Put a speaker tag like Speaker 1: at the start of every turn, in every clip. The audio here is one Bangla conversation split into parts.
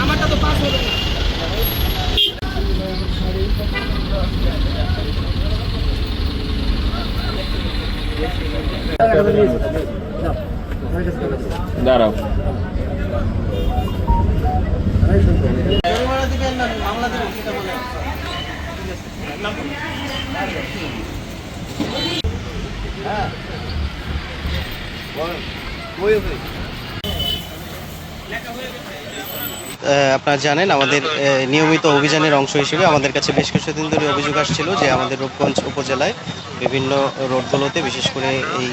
Speaker 1: আমারটা তো পাস হবে না Gracias. দাঁড়াও।
Speaker 2: আহ, আপনারা জানেন আমাদের আহ, নিয়মিত অভিযানের অংশ হিসেবে আমাদের কাছে বেশ কিছুদিন ধরে অভিযোগ আসছিল যে আমাদের রূপগঞ্জ উপজেলায় বিভিন্ন রোডগুলোতে বিশেষ করে এই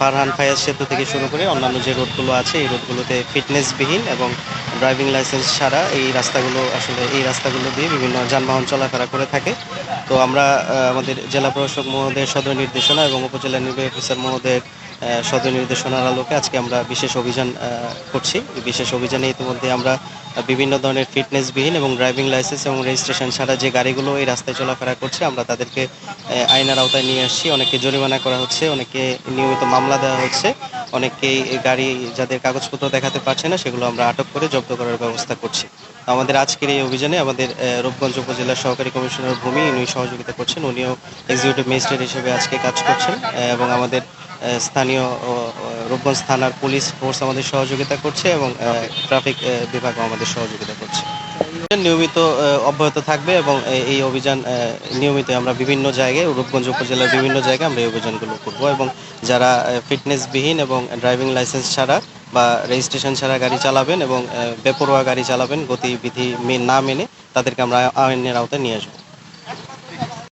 Speaker 2: ফারহান ফায়াজ সেতু থেকে শুরু করে অন্যান্য যে রোডগুলো আছে, এই রোডগুলোতে ফিটনেসবিহীন এবং ড্রাইভিং লাইসেন্স ছাড়া এই রাস্তাগুলো আসলে এই রাস্তাগুলো দিয়ে বিভিন্ন যানবাহন চলাফেরা করে থাকে। তো আমরা আমাদের জেলা প্রশাসক মহোদয়ের সদর নির্দেশনা এবং উপজেলা নির্বাহী অফিসার মহোদয়ের সদর নির্দেশনার আলোকে আজকে আমরা বিশেষ অভিযান করছি। বিশেষ অভিযানে ইতিমধ্যে আমরা বিভিন্ন ধরনের ফিটনেসবিহীন এবং ড্রাইভিং লাইসেন্স এবং রেজিস্ট্রেশন ছাড়া যে গাড়িগুলো এই রাস্তায় চলাফেরা করছে, আমরা তাদেরকে আইনের আওতায় নিয়ে আসছি। অনেকে জরিমানা করা হচ্ছে অনেকে নিয়মিত মামলা দেওয়া হচ্ছে। অনেকেই গাড়ি যাদের কাগজপত্র দেখাতে পারছে না, সেগুলো আমরা আটক করে জব্দ করার ব্যবস্থা করছি। আমাদের আজকের এই অভিযানে আমাদের রূপগঞ্জ উপজেলার সহকারী কমিশনার ভূমি, উনি সহযোগিতা করছেন। উনিও এক্সিকিউটিভ ম্যাজিস্ট্রেট হিসেবে আজকে কাজ করছেন এবং আমাদের স্থানীয় রূপগঞ্জ থানার পুলিশ ফোর্স আমাদের সহযোগিতা করছে এবং ট্রাফিক। বিভাগও আমাদের সহযোগিতা করছে। নিয়মিত অব্যাহত থাকবে এবং এই অভিযান নিয়মিত আমরা বিভিন্ন জায়গায় রূপগঞ্জ উপজেলার বিভিন্ন জায়গায় আমরা এই অভিযানগুলো করব এবং যারা ফিটনেসবিহীন এবং ড্রাইভিং লাইসেন্স ছাড়া বা রেজিস্ট্রেশন ছাড়া গাড়ি চালাবেন এবং বেপরোয়া গাড়ি চালাবেন গতিবিধি না মেনে তাদেরকে আমরা আইনের আওতায় নিয়ে আসব।